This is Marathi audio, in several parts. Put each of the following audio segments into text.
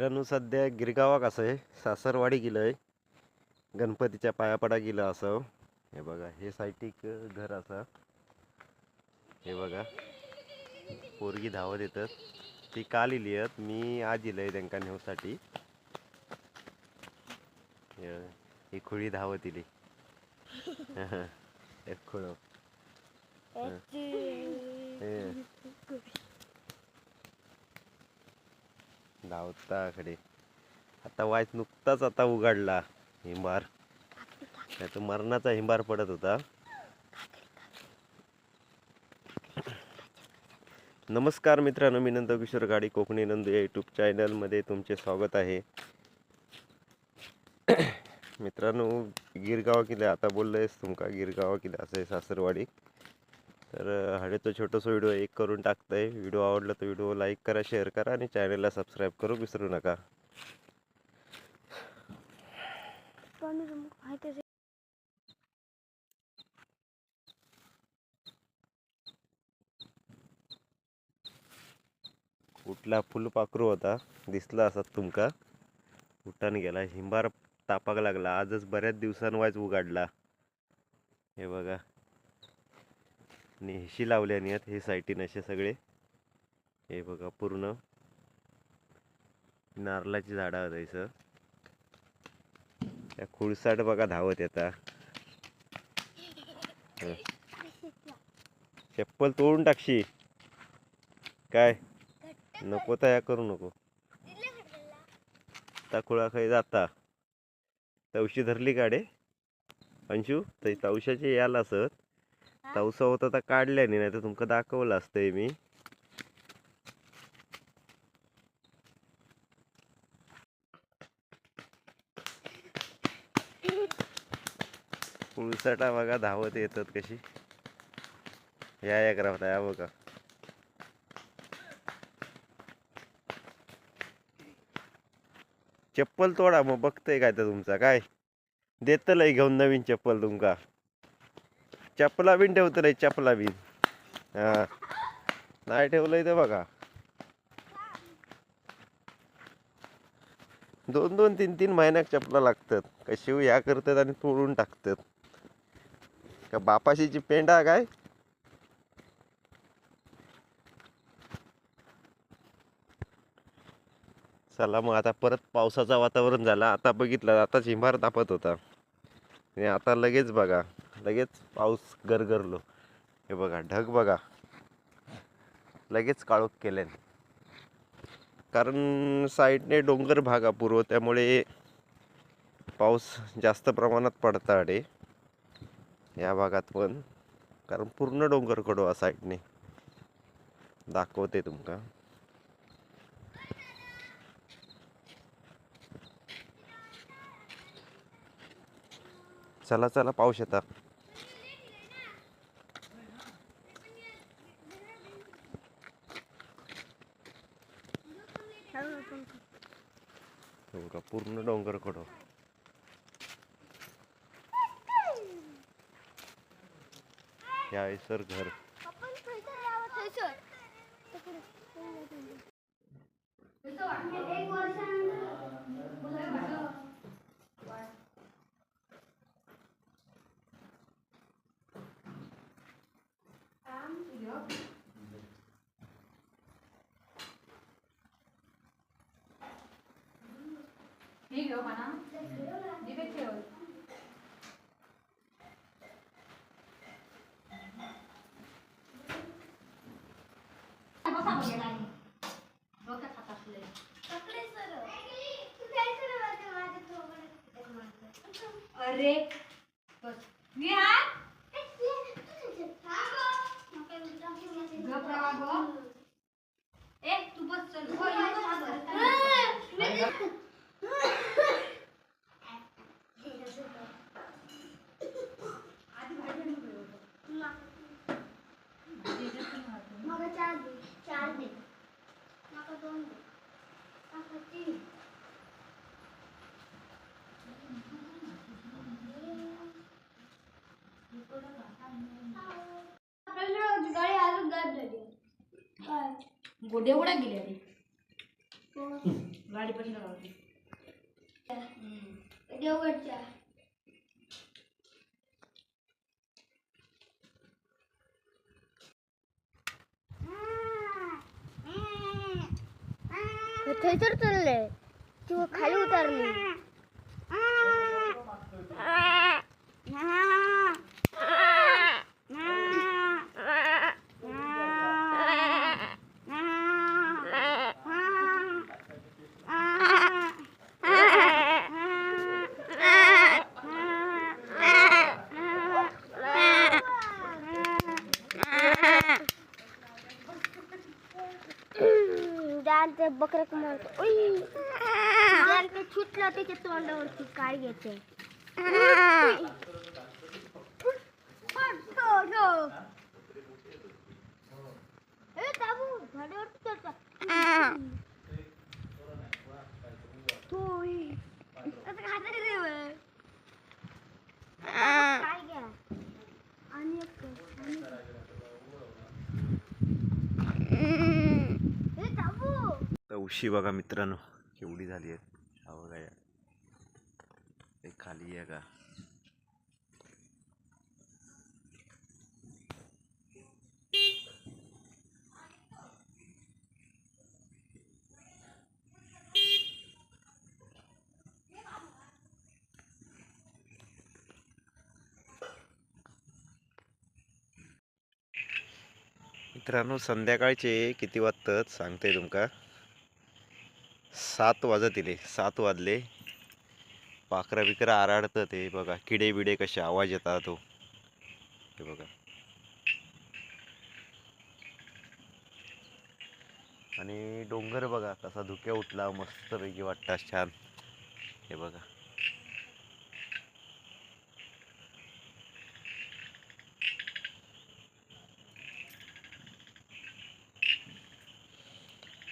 मित्रांनो सध्या गिरगावा कसं आहे सासरवाडी गेलं आहे. गणपतीच्या पायापडा गेलं असं. हे बघा हे साईटिक घर असा. हे बघा पोरगी धावत येतात. ती काल इली आहेत मी आज इलंय त्यांका नेऊसाठी. हे- खुळी धावत इली. एक खुळ. धावताकडे आता वायच नुकताच आता उघडला हिंबार. नाही तर मरणाचा हिंबार पडत होता. नमस्कार मित्रांनो मी नंद किशोर गाडी कोकणी नंदू या यूट्यूब चॅनलमध्ये तुमचे स्वागत आहे. मित्रांनो गिरगाव किल्ले आता बोललोयस तुमका गिरगाव किल्ले असं आहे सासरवाडी. तर हळेचं छोटंसं व्हिडिओ एक करून टाकतंय. व्हिडिओ आवडला तर व्हिडिओ लाईक करा शेअर करा आणि चॅनलला सबस्क्राईब करू विसरू नका. कुठला फुलपाखरू होता. दिसला असा तुमका. उठान गेला. हिंबार तापाक लागला. आजच बऱ्याच दिवसांवायच उघडला. हे बघा. आणि हिशी लावल्याने आहेत हे साईटीन असे सगळे. हे बघा पूर्ण. नारळाची झाडं जायचं त्या खुळसाट बघा धावत येता हं. चप्पल तोडून टाकशी. काय? नको तया करू नको. आता खुळा खाई जाता. तवशी धरली काडे अंशू तवशाचे याला असत. तवसा होता तर काढल्याने नाही तर तुमका दाखवलं असतंय मी. पुळसाटा बघा धावत येतात कशी. या या करा या बघा. चप्पल तोडा मग बघतय काय तर तुमचा. काय? देतलंय घेऊन नवीन चप्पल तुमका. चपला बीन ठेवतो रे चपला बीन. हा. नाही ठेवलंय तर बघा. दोन दोन तीन तीन महिन्यात चपला लागतात. का शिव ह्या करतात आणि तोडून टाकतात. का बापाशीची पेंडा काय? चला मग आता परत पावसाचं वातावरण झालं. आता बघितलं आता हिंबार तापत होता. आणि आता लगेच बघा. लगेच पाऊस गरगरलो. हे बघा ढग बघा. लगेच काळोख केल्यान कारण साईडने डोंगर भागा पूर्व त्यामुळे पाऊस जास्त प्रमाणात पडता अडे या भागात पण. कारण पूर्ण डोंगर कडो आ साईडने. दाखवते तुमका. चला चला पाऊस येता तुमका पूर्ण डोंगर कडो या आहे सर घर. हे घेऊ म्हणा. दिवे अरे बस मी हात घबरा गो ए तू बस चल हो, येतो माझं. आधी बाहेर नको येऊ. भाजी येते ना हातून. गाडी अजून गायब झाली काय गोडे उडा गेले रे गाडी पण लावली देवगडच्या थंयसर चाललंय. तू खाली उतरली. ఒకరికి దానికి చుట్టూ చెత్త ఉండవచ్చు కాడిగైతే Mm-hmm. तर उशी बघा मित्रांनो केवढी झाली आहे हा बघा या. ते खाली आहे का? मित्रांनो संध्याकाळचे किती वाजतात? सांगते तुमका. सात वाजत इले सात वाजले. पाखरा बिकरा आराडतं ते बघा. किडे बिडे कसे आवाज येतात तो हे बघा. आणि डोंगर बघा कसा धुक्या उठला. मस्तपैकी वाटतात छान. हे बघा.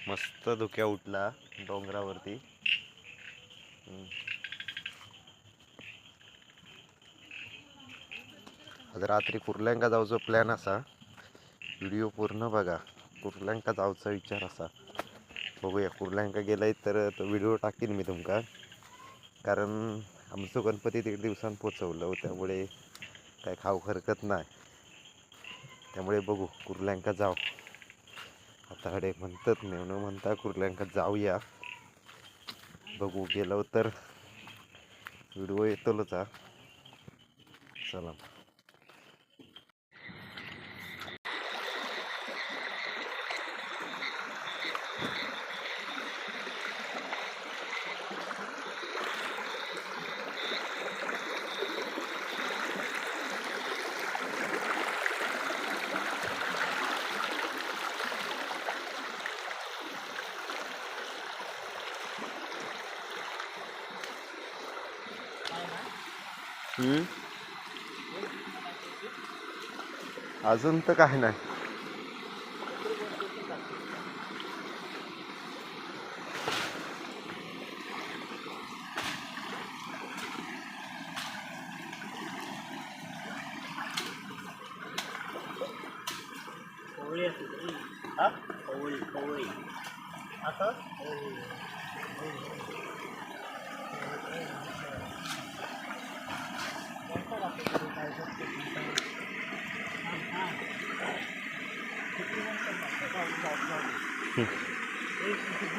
मस्त धुक्या उठला डोंगरावरती. आज रात्री कुर्ल्यांका जाऊचो प्लॅन असा. व्हिडिओ पूर्ण बघा. कुर्ल्यांका जाऊचा विचार असा. बघूया कुर्ल्यांका गेलाय तर तो व्हिडिओ टाकीन मी तुमका. कारण आमचं गणपती दीड दिवसान पोचवलं हो, त्यामुळे काय खाऊ हरकत नाही. त्यामुळे बघू कुर्ल्यांका जाऊ. आता हडे म्हणतात म्हणून म्हणता कुर्ल्यांका जाऊया. बघू गेलो तर. व्हिडिओ येतलोच हा. चला. अजून तर काय नाही कवळी असते ती. कवळी कवळी आता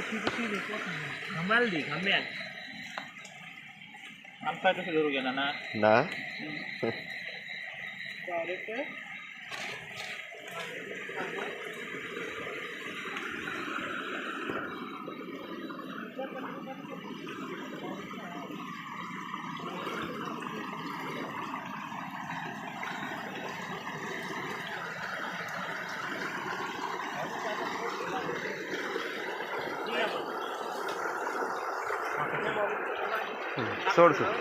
घमेल दी घमेल आमचा कसं करू गेला ना सोड सोड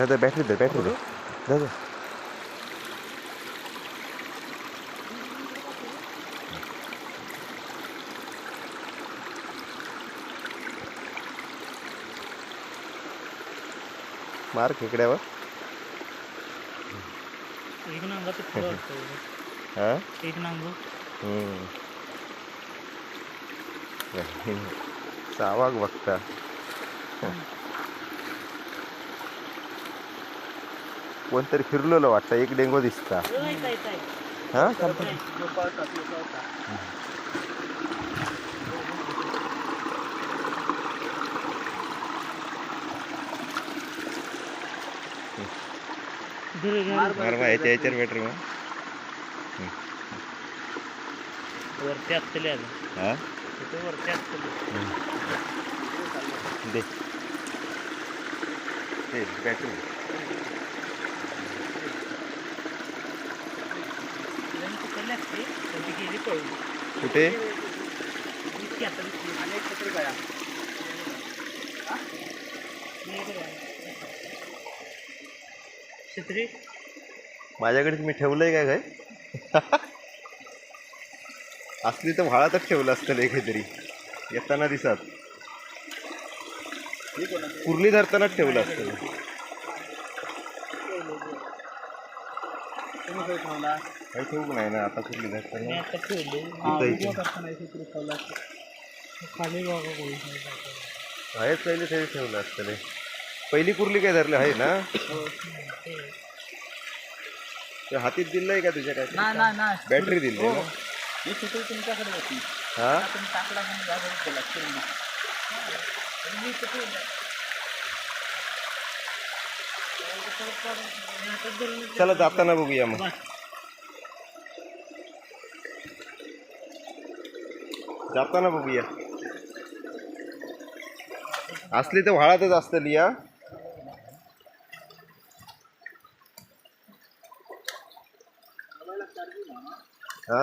दादा बॅटरी दे बॅटरी दे दादा मार खेकड्यावर एक नांगा पुढं. हा? एक नांग. सावाग बघता. कोणतरी फिरलेलं वाटतं एक डेंगो दिसता. हा? याच्या याच्यावर बॅटरी मग. वरती असतले हा? तिथे वरती असतले. दे. दे बॅटरी तिकडले असते पण ती गेली पळून कुठे इतकी आता दिसली. आणि एक छत्री गळा. हा? मी इकडे आहे. छत्री? माझ्याकडे तुम्ही ठेवलंय काय काय असली तर व्हाळातच ठेवलं असतं काहीतरी. येताना दिसत. कुर्ली धरतानाच ठेवलं असतं. ठेवला. काही ठेवू नाही ना आता मी ठेवले. ठेवला. खाली बघा कोणी आहेच पहिले तरी ठेवलं असतं पहिली कुर्ली काय धरली? आहे ना? ते. हातीत दिलंय का तुझ्या काय? नाही नाही नाही. बॅटरी दिली ही. तुमच्याकडे होती. हा? तुम्ही टाकला म्हणून मी ठेवलं. मी हातात धरून चला जाताना बघूया मग. जाताना बघूया. असली तर व्हाळातच असतली या हा?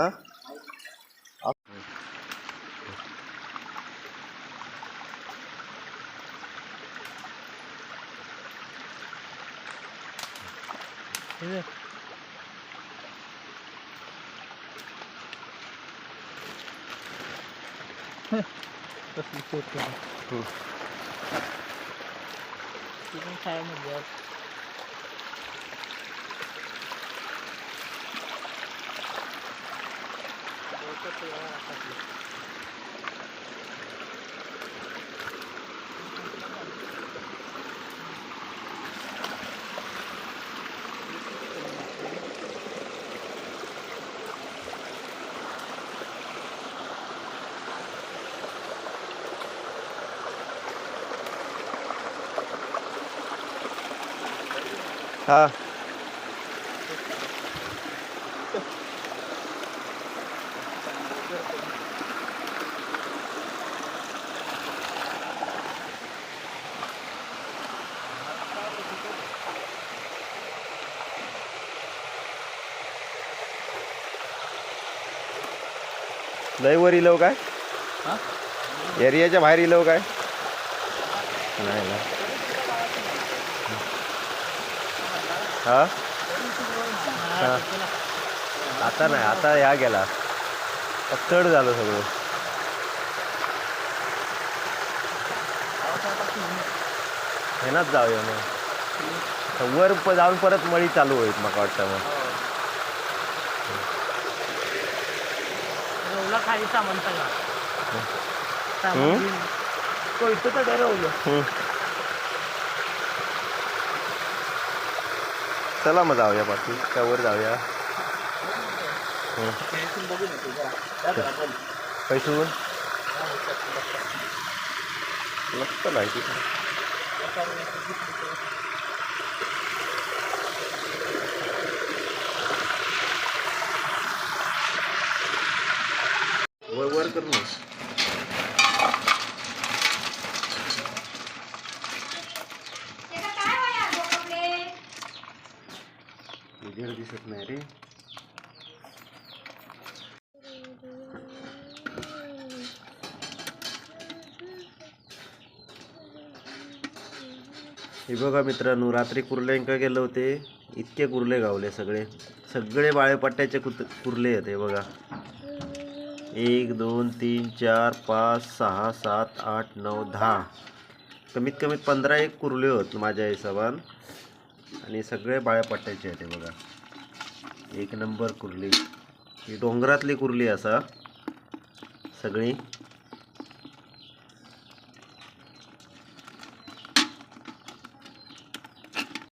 Look. That's the fourth one. Cool. You can try and adjust. Thank you. हा. वर इलो काय? एरियाच्या बाहेर इलो काय नाही ना हा? हा, आता नाही आता या गेला. चढ झालं सगळं. हेनाच जाऊया मग. वर प- जाऊन परत मळी चालू होईल मला वाटतं मग. खाली सामान सगळा हम्म? सामान घेऊन. कोयतं तर डरवलं हम्म. चला मग जाऊया बाकी. त्यावर जाऊया. हम्म. पैसून मस्त माहिती वर वर कर ना त्याचा काय वाया गो कपडे उजेड दिसत नाही रे हे बघा मित्रांनो रात्री कुर्ल्यांका गेलो होते. इतके कुर्ले गावले सगळे. सगळे बाळेपट्ट्याचे कुत कुर्ले आहेत हे बघा. एक दोन तीन चार पाच सहा सात आठ नऊ दहा. कमीत कमीत पंधरा एक कुर्ले होत माझ्या हिशोबान. आणि सगळे बाळ्यापट्ट्याचे आहेत हे बघा. एक नंबर कुर्ली. ही डोंगरातली कुर्ली असा. सगळी.